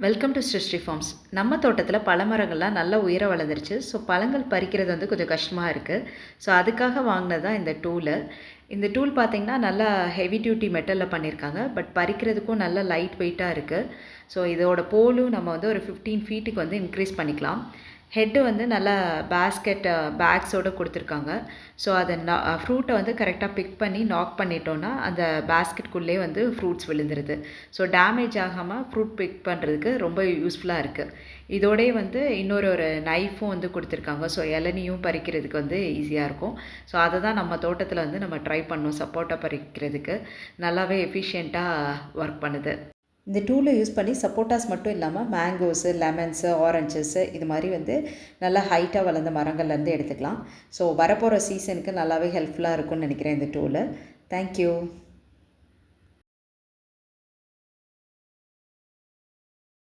Welcome to Sri forms நம்ம தோட்டத்தில் பழமரங்கள்லாம் நல்லா உயர வளர்ந்துருச்சு. ஸோ பழங்கள் பறிக்கிறது வந்து கொஞ்சம் கஷ்டமாக இருக்குது ஸோ அதுக்காக வாங்கினது தான் இந்த டூலு இந்த டூல் பார்த்திங்கன்னா நல்லா ஹெவி டியூட்டி மெட்டலில் பண்ணியிருக்காங்க. பட் பறிக்கிறதுக்கும் நல்ல லைட் வெயிட்டாக இருக்குது ஸோ இதோட போலும் நம்ம வந்து ஒரு ஃபிஃப்டீன் ஃபீட்டுக்கு வந்து இன்க்ரீஸ் பண்ணிக்கலாம். ஹெட்டு வந்து நல்லா பேஸ்கெட் பேக்ஸோடு கொடுத்துருக்காங்க. ஸோ அதை நா ஃப்ரூட்டை வந்து கரெக்டாக பிக் பண்ணி நாக் பண்ணிட்டோன்னா அந்த பேஸ்கெட்குள்ளே வந்து ஃப்ரூட்ஸ் விழுந்துருது. ஸோ டேமேஜ் ஆகாமல் ஃப்ரூட் பிக் பண்ணுறதுக்கு ரொம்ப யூஸ்ஃபுல்லாக இருக்குது இதோடய வந்து இன்னொரு ஒரு நைஃபும் வந்து கொடுத்துருக்காங்க. ஸோ இளநியும் பறிக்கிறதுக்கு வந்து ஈஸியாக இருக்கும். ஸோ அதை தான் நம்ம தோட்டத்தில் வந்து நம்ம ட்ரை ட்ரை பண்ணும் சப்போட்டா பறிக்கிறதுக்கு நல்லாவே எஃபிஷியண்ட்டாக ஒர்க் பண்ணுது. இந்த டூலை யூஸ் பண்ணி சப்போட்டாஸ் மட்டும் இல்லாமல் மேங்கோஸு லெமன்ஸு ஆரஞ்சஸ்ஸு இது மாதிரி வந்து நல்லா ஹைட்டாக வளர்ந்த மரங்கள்லேருந்து எடுத்துக்கலாம். ஸோ வரப்போகிற சீசனுக்கு நல்லாவே ஹெல்ப்ஃபுல்லாக இருக்கும்னு நினைக்கிறேன் இந்த டூலு தேங்க்யூ